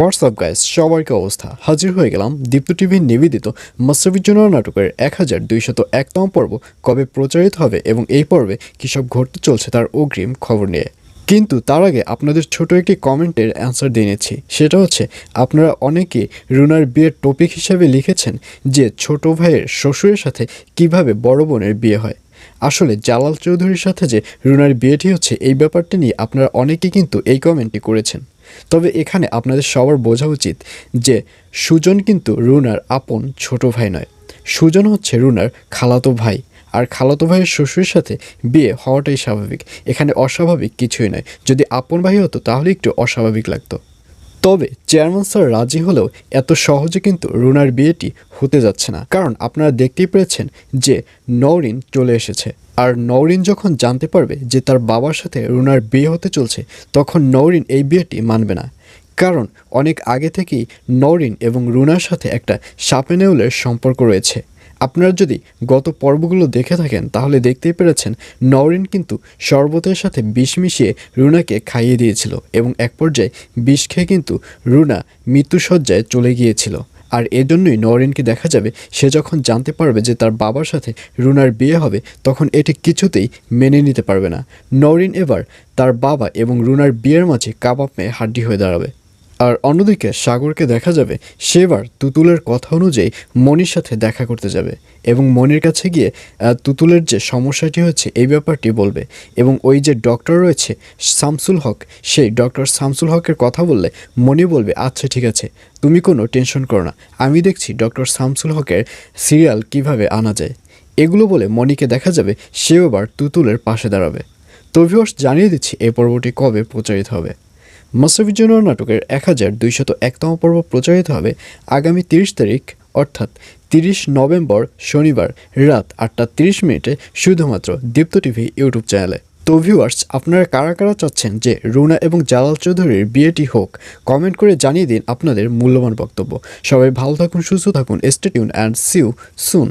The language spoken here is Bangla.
হোয়াটসঅ্যাপ গাইস সবার কি অবস্থা? হাজির হয়ে গেলাম দীপ্ত টিভির নিবেদিত মাস্টারবিজনা নাটকের এক হাজার দুইশত একতম পর্ব, কবে প্রচারিত হবে এবং এই পর্বে কী সব ঘটতে চলছে তার অগ্রিম খবর নিয়ে। কিন্তু তার আগে আপনাদের ছোট একটি কমেন্টের অ্যান্সার দিয়ে নিচ্ছি। সেটা হচ্ছে, আপনারা অনেকে রুনার বিয়ের টপিক হিসাবে লিখেছেন যে ছোট ভাইয়ের শ্বশুরের সাথে কীভাবে বড় বোনের বিয়ে হয়। আসলে জালাল চৌধুরীর সাথে যে রুনার বিয়েটি হচ্ছে, এই ব্যাপারটি নিয়ে আপনারা অনেকে কিন্তু এই কমেন্টটি করেছেন। তবে এখানে আপনাদের সবার বোঝা উচিত যে সুজন কিন্তু রুনার আপন ছোট ভাই নয়। সুজন হচ্ছে রুনার খালাতো ভাই। আর খালাতো ভাইয়ের শ্বশুরের সাথে বিয়ে হওয়াটাই স্বাভাবিক। এখানে অস্বাভাবিক কিছুই নয়। যদি আপন ভাই হতো তাহলে একটু অস্বাভাবিক লাগতো। তবে চেয়ারম্যান স্যার রাজি হলেও এত সহজে কিন্তু রুনার বিয়েটি হতে যাচ্ছে না। কারণ আপনারা দেখতেই পেরেছেন যে নওরিন চলে এসেছে। আর নওরিন যখন জানতে পারবে যে তার বাবার সাথে রুনার বিয়ে হতে চলছে, তখন নওরিন এই বিয়েটি মানবে না। কারণ অনেক আগে থেকেই নওরিন এবং রুনার সাথে একটা সাপে নেউলের সম্পর্ক রয়েছে। আপনারা যদি গত পর্বগুলো দেখে থাকেন, তাহলে দেখতেই পেরেছেন নওরিন কিন্তু শরবতের সাথে বিষ মিশিয়ে রুনাকে খাইয়ে দিয়েছিল এবং এক পর্যায়ে বিষ খেয়ে কিন্তু রুনা মৃত্যুসজ্জায় চলে গিয়েছিল। আর এজন্যই নওরিনকে দেখা যাবে, সে যখন জানতে পারবে যে তার বাবার সাথে রুনার বিয়ে হবে, তখন এটি কিছুতেই মেনে নিতে পারবে না। নওরিন এবার তার বাবা এবং রুনার বিয়ের মাঝে কাবাব মেয়ে হাড্ডি হয়ে দাঁড়াবে। আর অন্যদিকে সাগরকে দেখা যাবে সেবার তুতুলের কথা অনুযায়ী মনির সাথে দেখা করতে যাবে এবং মনির কাছে গিয়ে তুতুলের যে সমস্যাটি হচ্ছে এই ব্যাপারটি বলবে এবং ওই যে ডক্টর রয়েছে শামসুল হক, সেই ডক্টর শামসুল হকের কথা বললে মনি বলবে আচ্ছা ঠিক আছে, তুমি কোনো টেনশন করো না, আমি দেখছি ডক্টর শামসুল হকের সিরিয়াল কীভাবে আনা যায়। এগুলো বলে মনিকে দেখা যাবে, সেও এবার তুতুলের পাশে দাঁড়াবে। তো জানিয়ে দিচ্ছি এই পর্বটি কবে প্রচারিত হবে। মাস্টারবিজয় নাটকের এক হাজার দুইশত একতম পর্ব প্রচারিত হবে আগামী তিরিশ তারিখ, অর্থাৎ তিরিশ নভেম্বর শনিবার রাত আটটা তিরিশ মিনিটে শুধুমাত্র দীপ্ত টিভি ইউটিউব চ্যানেলে। তো ভিউয়ার্স আপনারা কারা কারা চাচ্ছেন যে রুনা এবং জালাল চৌধুরীর বিয়েটি হোক কমেন্ট করে জানিয়ে দিন আপনাদের মূল্যবান বক্তব্য। সবাই ভালো থাকুন, সুস্থ থাকুন স্টেটিউন অ্যান্ড সিউ সুন